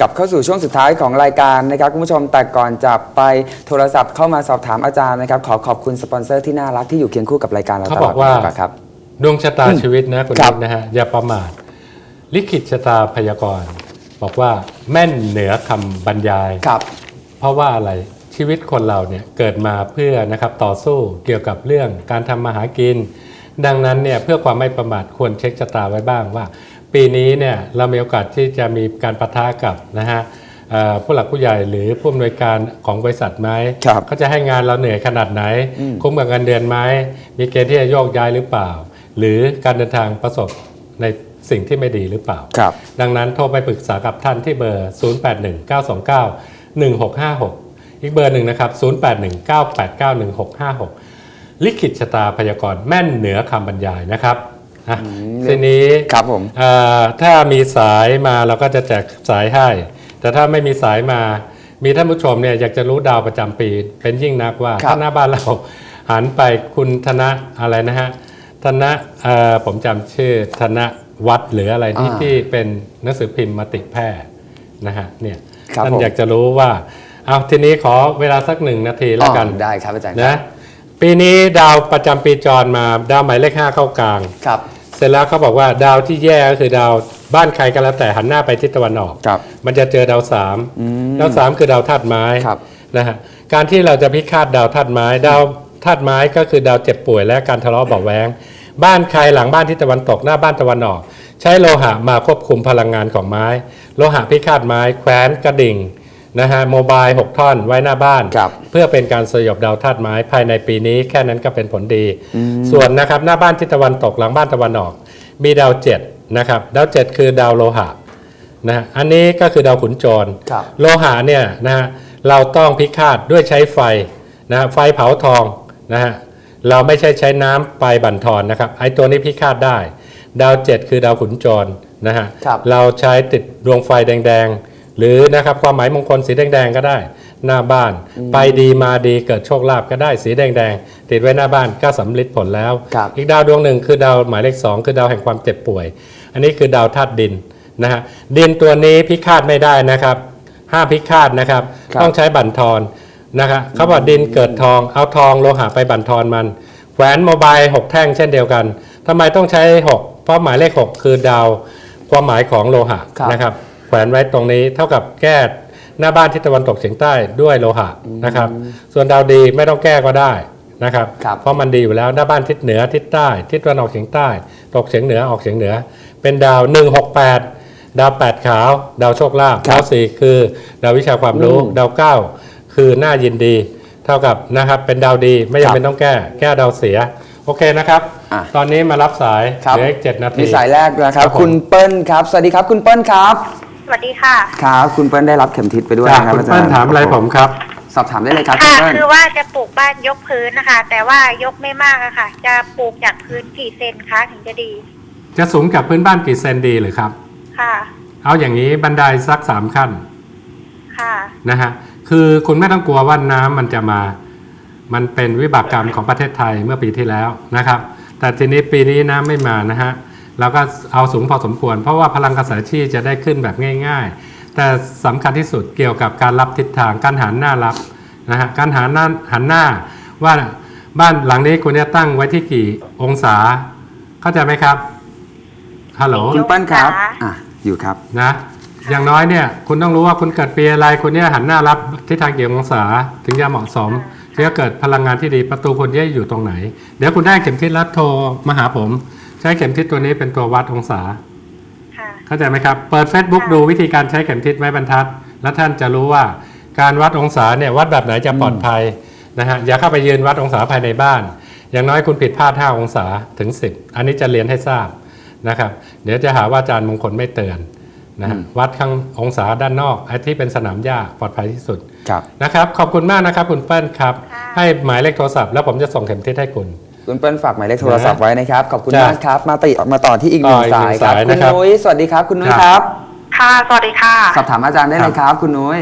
กลับเข้าสู่ช่วงสุดท้ายของรายการนะครับคุณผู้ชมแต่ก่อนจะไปโทรศัพท์เข้ามาสอบถามอาจารย์นะครับ ขอขอบคุณสปอนเซอร์ที่น่ารักที่อยู่เคียงคู่กับรายการเราเขาตบลออดกว่ามครับดวงชะตาชีวิตนะคุณครับนิดนะฮะอย่าประมาทลิขิตชะตาพยากรณ์บอกว่าแม่นเหนือคำบรรยายครับ เพราะว่าอะไรชีวิตคนเราเนี่ยเกิดมาเพื่อนะครับต่อสู้เกี่ยวกับเรื่องการทำมาหากิน ดังนั้นเนี่ยเพื่อความไม่ประมาทควรเช็คชะตาไว้บ้างว่า ปีนี้เนี่ยเรามีโอกาสที่จะมีการประทะกับนะฮะเอ่อผู้หลักผู้ใหญ่หรือผู้อำนวยการของบริษัทไหมครับเขาจะให้งานเราเหนื่อยขนาดไหน คุ้มกับเงินเดือนไหมมีเกณฑ์ที่จะโยกย้ายหรือเปล่า หรือการเดินทางประสบในสิ่งที่ไม่ดีหรือเปล่าครับดังนั้นโทรไปปรึกษากับท่านที่เบอร์ 0819291656 อีกเบอร์หนึ่งนะครับ 0819891656 ลิขิตชะตาพยากรณ์แม่นเหนือคำบรรยายนะครับ อะทีนี้ครับผมเอ่อถ้ามีสายมาเราก็จะแจกสายให้ แต่ถ้าไม่มีสายมา มีท่านผู้ชมเนี่ยอยากจะรู้ดาวประจำปี เป็นยิ่งนักว่าครับถ้าหน้าบ้านเราหันไปคุณธนะอะไรนะฮะธนะเอ่อผมจำชื่อธนวัดหรืออะไรที่อ่าที่เป็นหนังสือพิมพ์มติแพทย์นะฮะเนี่ยครับท่านผมอยากจะรู้ว่าเอาทีนี้ขอเวลาสักหนึ่งนาทีแล้วกันอ๋อได้ครับอาจารย์นะปีนี้ดาวประจำปีจรมาดาวหมายเลขห้าเข้ากลางครับ เสร็จแล้วเขาบอกว่าดาวที่แย่ก็คือดาวบ้านใครก็แล้วแต่หันหน้าไปทิศตะวันออก ครับ มันจะเจอดาวสามดาวสามคือดาวธาตุไม้ครับนะฮะการที่เราจะพิฆาตดาวธาตุไม้ดาวธาตุไม้ก็คือดาวเจ็บป่วยและการทะเลาะเบาะแวงบ้านใครหลังบ้านทิศตะวันตกหน้าบ้านตะวันออก ใช้โลหะมาควบคุมพลังงานของไม้ โลหะพิฆาตไม้แคว้นกระดิ่ง นะฮะโมบายหกท่อนไว้หน้าบ้าน ครับเพื่อเป็นการสยบดาวธาตุไม้ภายในปีนี้แค่นั้นก็เป็นผลดี ส่วนนะครับหน้าบ้านทิศตะวันตกหลังบ้านตะวันออก มีดาวเจ็ดนะครับดาวเจ็ดคือดาวโลหะนะฮะอันนี้ก็คือดาวขุนโจร ครับ โลหะเนี่ยนะฮะเราต้องพิฆาตด้วยใช้ไฟนะฮะไฟเผาทองนะฮะเราไม่ใช่ใช้น้ำไปบั่นทอนนะครับไอ้ตัวนี้พิฆาตได้ ดาวเจ็ดคือดาวขุนโจรนะฮะครับ เราใช้ติดดวงไฟแดงๆ หรือนะครับความหมายมงคลสีแดงๆก็ได้ หน้าบ้าน ไปดีมาดีเกิดโชคลาภก็ได้สีแดงๆติดไว้หน้าบ้านก็สำลิดผลแล้ว ครับอีกดาวดวงหนึ่งคือดาวหมายเลขสองคือดาวแห่งความเจ็บป่วย อันนี้คือดาวธาตุดินนะฮะดินตัวนี้พิฆาตไม่ได้นะครับห้ามพิฆาตนะครับ ครับ ต้องใช้บั่นทอนนะครับเขาบอกดินเกิดทองเอาทองโลหะไปบั่นทอนมันแหวนโมบายหกแท่งเช่นเดียวกันทำไมต้องใช้หกเพราะหมายเลขหกคือดาวความหมายของโลหะครับ นะครับ แขวนไว้ตรงนี้เท่ากับแก้หน้าบ้านทิศตะวันตกเฉียงใต้ด้วยโลหะนะครับ ส่วนดาวดีไม่ต้องแก้ก็ได้นะครับครับ เพราะมันดีอยู่แล้วหน้าบ้านทิศเหนือทิศใต้ ทิศตะวันออกเฉียงใต้ ตกเฉียงเหนือออกเฉียงเหนือ เป็นดาว 168 ดาว 8 ขาว ดาวโชคลาภครับดาวสี่คือ ดาววิชาความรู้ดาว9คือหน้ายินดี เท่ากับนะครับเป็นดาวดีไม่จำเป็นต้องแก้แก้ดาวเสียโอเคนะครับอะตอนนี้มารับสายครับเหลืออีกเจ็ดนาทีมีสายแรกนะครับครับผมคุณเปิ้ลครับ สวัสดีครับคุณเปิ้ลครับ สวัสดีค่ะ ครับ คุณเปิ้ลได้รับเข็มทิศไปด้วยจ้ะนะครับคุณอาจารเปิ้ลย์ถามอะไรผมครับ สอบถามได้เลยครับคุณค่ะเปิ้ลคือว่าจะปลูกบ้านยกพื้นนะคะ แต่ว่ายกไม่มากอะค่ะ จะปลูกจากพื้นกี่เซนคะถึงจะดีจะสูงกับพื้นบ้านกี่เซนดีหรือครับ ค่ะ เอาอย่างนี้บันไดสักสามขั้นค่ะ นะฮะคือคุณไม่ต้องกลัวว่าน้ำมันจะมา มันเป็นวิบากกรรมของประเทศไทยเมื่อปีที่แล้วนะครับ แต่ทีนี้ปีนี้น้ำไม่มานะฮะ เราก็เอาสูงพอสมควร เพราะว่าพลังกระแสชีจะได้ขึ้นแบบง่าย ๆ แต่สำคัญที่สุดเกี่ยวกับการรับทิศทางการหันหน้ารับนะฮะการหันหน้าหันหน้าว่าบ้านหลังนี้คุณจะตั้งไว้ที่กี่องศา เข้าใจไหมครับฮัลโหลคุณเปิ้ลครับค่ะอะอยู่ครับนะอย่างน้อยเนี่ยคุณต้องรู้ว่าคุณเกิดปีอะไรคุณเนี่ยหันหน้ารับทิศทางกี่องศาถึงจะเหมาะสมถึงจะเกิดพลังงานที่ดีประตูคุณจะอยู่ตรงไหน เดี๋ยวคุณได้เข็มทิศแล้วโทรมาหาผมใช้เข็มทิศตัวนี้เป็นตัววัดองศา ค่ะ เข้าใจไหมครับ เปิด Facebook ค่ะ ดูวิธีการใช้เข็มทิศไม้บรรทัด แล้วท่านจะรู้ว่าการวัดองศาเนี่ยวัดแบบไหนจะปลอดภัยนะฮะอย่าเข้าไปยืนวัดองศาภายในบ้าน อย่างน้อยคุณผิดพลาด 5 องศาถึง 10 อันนี้จะเรียนให้ทราบนะครับ เดี๋ยวจะหาว่าอาจารย์มงคลไม่เตือนนะฮะวัดข้างองศาด้านนอกไอ้ที่เป็นสนามหญ้าปลอดภัยที่สุดครับ นะครับขอบคุณมากนะครับคุณเปิ้ลครับ ค่ะ ให้หมายเลขโทรศัพท์แล้วผมจะส่งเข็มทิศให้คุณ คุณเปิ้ลฝากหมายเลขโทรศัพท์ไว้นะครับ ขอบคุณจ้ะมากครับ มาติมาต่อที่อีกหนึ่งต่ออีกสายหนึ่งครับ สายนะครับคุณนุ้ย สวัสดีครับ คุณนุ้ยครับครับค่ะ สวัสดีค่ะ สอบถามอาจารย์ได้เลยครับ คุณนุ้ย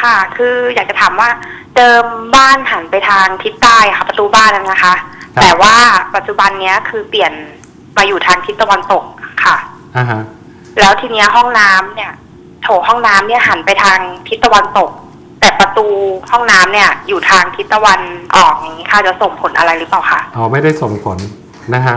ค่ะ คืออยากจะถามว่าเดิมบ้านหันไปทางทิศใต้ค่ะ ประตูบ้านนะคะแต่ว่าปัจจุบันเนี้ยคือเปลี่ยนมาอยู่ทางทิศตะวันตกค่ะ อ่าฮะแล้วทีเนี้ยห้องน้ำเนี่ย โถห้องน้ำเนี่ยหันไปทางทิศตะวันตก แต่ประตูห้องน้ำเนี่ยอยู่ทางทิศตะวันออกอย่างนี้ค่ะจะส่งผลอะไรหรือเปล่าคะ อ๋อไม่ได้ส่งผลนะฮะ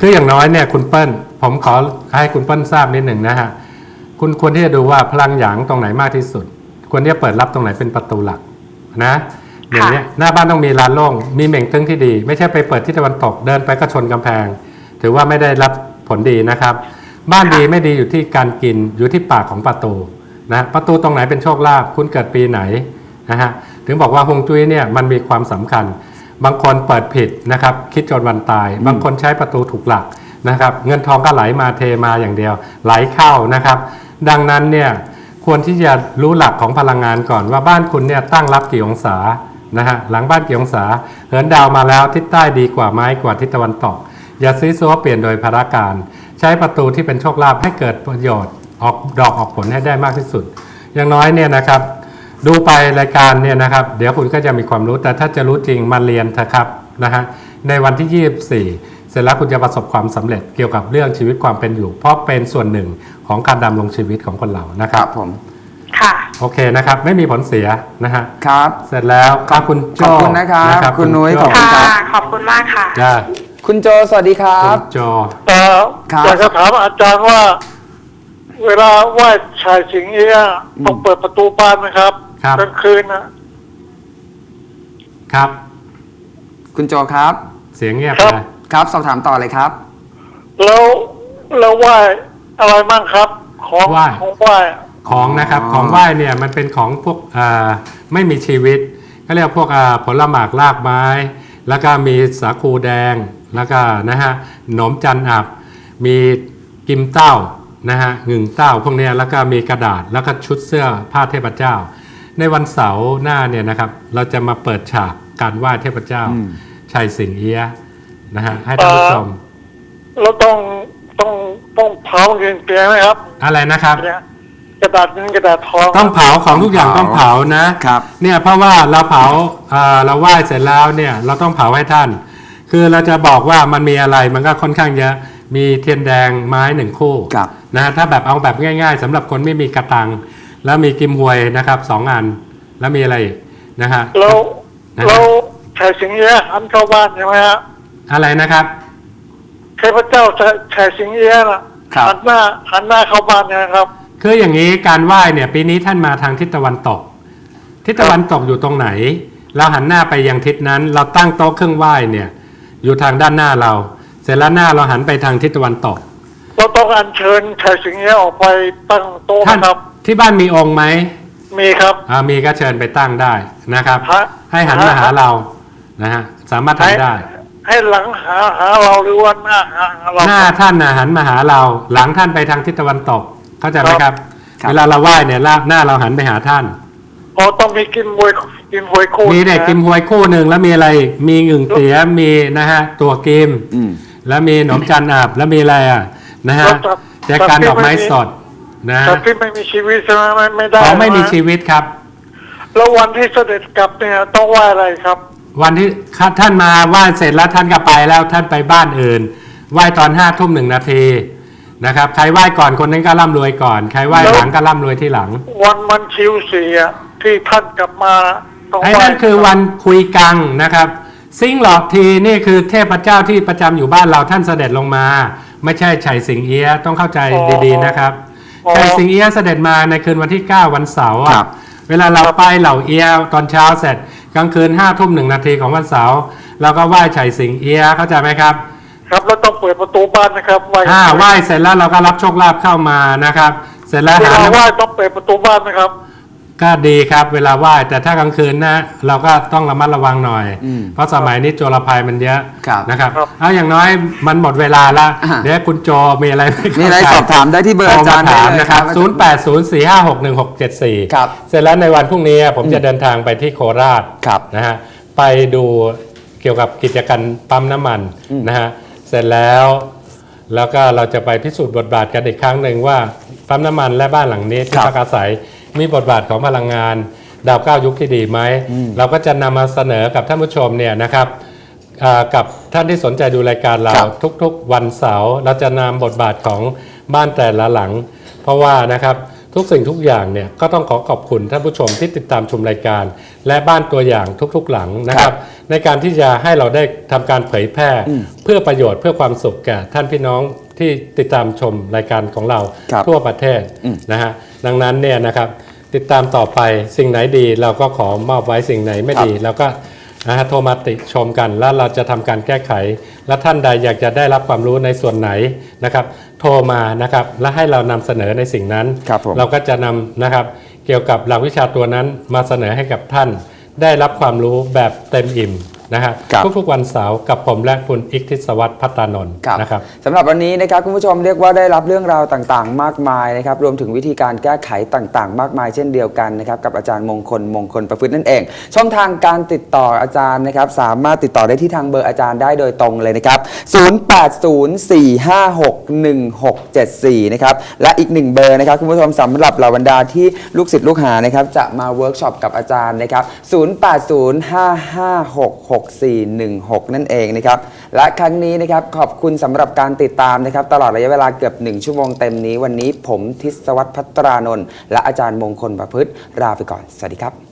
คืออย่างน้อยเนี่ยคุณเปิ้ลผมขอให้คุณเปิ้ลทราบนิดหนึ่งนะฮะคุณควรที่จะดูว่าพลังหยางตรงไหนมากที่สุด ควรที่จะเปิดรับตรงไหนเป็นประตูหลักนะอย่างเนี้ยหน้าบ้านต้องมีลานโล่งมีเหม่งตึ้งที่ดี ไม่ใช่ไปเปิดที่ตะวันตกเดินไปก็ชนกำแพง ถือว่าไม่ได้รับผลดีนะครับ บ้านดีไม่ดีอยู่ที่การกินอยู่ที่ปากของประตู นะประตูตรงไหนเป็นโชคลาภคุณเกิดปีไหนนะฮะถึงบอกว่าฮวงจุ้ยเนี่ยมันมีความสำคัญ บางคนเปิดผิดนะครับคิดจนวันตาย บางคนใช้ประตูถูกหลักนะครับเงินทองก็ไหลมาเทมาอย่างเดียว ไหลเข้านะครับ ดังนั้นเนี่ยควรที่จะรู้หลักของพลังงานก่อนว่าบ้านคุณเนี่ยตั้งรับกี่องศานะฮะหลังบ้านกี่องศาเหินดาวมาแล้วทิศใต้ดีกว่าไม้กว่าทิศตะวันตก อย่าซีซัวเปลี่ยนโดยพาราการ ใช้ประตูที่เป็นโชคลาภให้เกิดประโยชน์ ออกดอกออกผลให้ได้มากที่สุด อย่างน้อยเนี่ยนะครับดูไปรายการเนี่ยนะครับ เดี๋ยวคุณก็จะมีความรู้แต่ถ้าจะรู้จริงมาเรียนเถอะครับนะฮะในวันที่ 24 เสร็จแล้วคุณจะประสบความสำเร็จเกี่ยวกับเรื่องชีวิตความเป็นอยู่ เพราะเป็นส่วนหนึ่งของการดำรงชีวิตของคนเรานะคครัรับบผมค่ะโอเคนะครับ ไม่มีผลเสียนะฮะครับ เสร็จแล้วครับคุณโจขอบคุณนะครับคุณนุ้ยโจ้ขอบคุณค่ะรับขอบคุณมากค่ะจ้าคุณโจสวัสดีครัคุบณโจเอ่อครับอยากจะถามอาจารย์ว่า เวลาไหว้ชายสิงเอี้ยต้องเปิดประตูบ้านไหมครับครับ กลางคืนนะครับ คุณโจครับ เสียงเงียบครับเลยครับ สอบถามต่อเลยครับ แล้วแล้วไหว้อะไรมั่งครับ ของไหว้ ของไหว้ของนะครับอ๋อ ของไหว้เนี่ยมันเป็นของพวกอ่าไม่มีชีวิตก็เรียกพวกอ่าผลหมากรากไม้ แล้วก็มีสาคูแดงแล้วก็นะฮะหนมจันอับ มีกิมเต้า นะฮะหงึ่งเต้าพวกเนี้ยแล้วก็มีกระดาษแล้วก็ชุดเสื้อผ้าเทพเจ้า ในวันเสาร์หน้าเนี่ยนะครับเราจะมาเปิดฉากการไหว้เทพเจ้าอืมชัยสิงเอียะนะฮะให้ท่านผู้ชมแล้วต้องต้องต้องเผาเงินเปียไหมครับ อะไรนะครับเนี่ยกระดาษเงินกระดาษทองต้องเผาของทุกอย่างต้ต้อองงเผาเผานะครับเนี่ยเพราะว่าเราเผาเอ่อเราไหว้เสร็จแล้วเนี่ยเราต้องเผาให้ท่าน คือเราจะบอกว่ามันมีอะไรมันก็ค่อนข้างเยอะ มีเทียนแดงไม้หนึ่งคู่ครับ นะฮะถ้าแบบเอาแบบง่าย ๆสำหรับคนไม่มีกระตัง แล้วมีกิมหวยนะครับสองอันแล้วมีอะไรอีกนะฮะแล้วนะฮะแล้วชายสิงเอี้ยหันเข้าบ้านใช่ไหมฮะอะไรนะครับเทพเจ้าชายชายสิงเอี้ยน่ะครับ หันหน้าหันหน้าเข้าบ้านนะครับ คืออย่างนี้การไหว้เนี่ยปีนี้ท่านมาทางทิศตะวันตก ทิศตะวันตกอยู่ตรงไหน เราหันหน้าไปยังทิศนั้น เราตั้งโต๊ะเครื่องไหว้เนี่ยอยู่ทางด้านหน้าเราเส ร็จแล้วหน้าเราหันไปทางทิศตะวันตก เราต้องอัญเชิญชายสิงเอี้ยออกไปตั้งโต๊ะท่านนะครับ ที่บ้านมีองค์ไหมมีครับอ่ามีก็เชิญไปตั้งได้นะครับฮะให้หันมาหาเรานะฮะสามารถทำได้ ให้หลังหาหาเราหรือว่าหน้าหาหาเราหน้าท่านนะหันมาหาเรา หลังท่านไปทางทิศตะวันตกเข้าใจไหมครับครับเวลาเราไหว้เนี่ยหน้าเราหันไปหาท่านพอต้องมีกินมวยกินหวยโคตรมีเด็กกิมหวยคู่หนึ่งแล้วมีอะไรอีกมีอึ่งเตี๋ยมีนะฮะ ตัวกิม อืมแล้วมีขนมจันอาบแล้วมีอะไรอะนะฮะแจกันดอกไม้สดนะแต่ที่ไม่มีชีวิตใช่ไหมไม่ไม่ได้ของไม่มีใช่ชีหวิตครับ แล้ววันที่เสด็จกลับเนี่ยต้องไหว่าอะไรครับ วันที่ท่านมาไหว้เสร็จแล้วท่านก็ไปแล้วท่านไปบ้านอื่นไหว้ตอนห้าทุ่มหนึ่งนาทีนะครับใครไหว้ก่อนคนนั้นก็ร่ำรวยก่อนใครไหว้หลังก็ร่ำรวยที่หลัง วันมันชิวเสียที่ท่านกลับมาต้องไอ้ไหว้นั่นคือวันคุยกังนะครับ ซิงหลอกทีนี่คือเทพเจ้าที่ประจำอยู่บ้านเราท่านเสด็จลงมา ไม่ใช่ไฉสิงเอียะต้องเข้าใจดีๆนะครับไฉสิงเอียะเสด็จมาในคืนวันที่ 9 วันเสาร์ครัอะบเวลาเราไปเหล่าเอียะตอนเช้าเสร็จกลางคืนห้าทุ่มหนึ่งนาทีของวันเสาร์เราก็ไหว้ไฉสิงเอียะเข้าใจไหมครับ ครับแล้วต้องเปิดประตูบ้านนะครับไหว้อ่าไหว้เสร็จแล้วเราก็รับโชคลาภเข้ามานะครับ เสร็จแล้วเวหาลาน้ำไหว้ต้องเปิดประตูบ้านนะครับ ก็ดีครับเวลาไหว้แต่ถ้ากลางคืนนะเราก็ต้องระมัดระวังหน่อย อืมเพราะสมัยนี้โจรภัยมันเยอะครับนะครับครับ เอาอย่างน้อยมันหมดเวลาละอ่า เดี๋ยวคุณโจมีอะไรไม่เข้ามีอะไรใจสอบถามได้ที่เบอร์อาจารย์โทมถามได้เลยนะครับครับ0 8 0 4 5 6 1 6 7 4 ครับเสร็จแล้วในวันพรุ่งนี้ผมจะเดินทางไปที่โคราชครับ นะฮะไปดูเกี่ยวกับกิจการปั๊มน้ำมันอืมนะฮะเสร็จแล้วแล้วก็เราจะไปพิสูจน์บทบาทกันอีกครั้งหนึ่งว่าปั๊มน้ำมันและบ้านหลังนี้ที่พักอาศัย มีบทบาทของพลังงาน ดาวเก้ายุคที่ดีไหม เราก็จะนำมาเสนอกับท่านผู้ชมเนี่ยนะครับอ่ากับท่านที่สนใจดูรายการเราครับทุกๆ วันเสาร์เราจะนำบทบาทของบ้านแต่ละหลัง เพราะว่านะครับทุกสิ่งทุกอย่างเนี่ยก็ต้องขอขอบคุณท่านผู้ชมที่ติดตามชมรายการ และบ้านตัวอย่างทุกๆหลังนะคครัรับบในการที่จะให้เราได้ทำการเผยแพร่ เพื่อประโยชน์เพื่อความสุขแก่ท่านพี่น้องที่ติดตามชมรายการของเราครับทั่วประเทศนะฮะ ดังนั้นเนี่ยนะครับติดตามต่อไปสิ่งไหนดีเราก็ขอมอบไว้สิ่งไหนไม่ดีเราก็นะฮะโทรมาติชมกันแล้วเราจะทำการแก้ไข และท่านใดอยากจะได้รับความรู้ในส่วนไหนนะครับ โทรมานะครับและให้เรานำเสนอในสิ่งนั้นครับผมเราก็จะนำนะครับ เกี่ยวกับหลักวิชาตัวนั้นมาเสนอให้กับท่าน ได้รับความรู้แบบเต็มอิ่ม นะฮะครับ ทุกๆวันเสาร์กับผมและคุณอิกทิศวัตรพัฒนนท์ครับนะครับ สำหรับวันนี้นะครับคุณผู้ชมเรียกว่าได้รับเรื่องราวต่างๆ มากมายนะครับรวมถึงวิธีการแก้ไขต่างๆ มากมายเช่นเดียวกันนะครับกับอาจารย์มงคลมงคลประพฤตินั่นเอง ช่องทางการติดต่ออาจารย์นะครับสามารถติดต่อได้ที่ทางเบอร์อาจารย์ได้โดยตรงเลยนะครับ 0804561674 นะครับและอีกหนึ่งเบอร์นะครับคุณผู้ชมสำหรับเหล่าบรรดาที่ลูกศิษย์ลูกหานะครับจะมาเวิร์กช็อปกับอาจารย์นะครับ6416 นั่นเองนะครับ และครั้งนี้นะครับขอบคุณสำหรับการติดตามนะครับ ตลอดระยะเวลาเกือบ 1 ชั่วโมงเต็มนี้ วันนี้ผมทิศวัตรพัตรานนท์และอาจารย์มงคลประพฤติลาไปก่อน สวัสดีครับ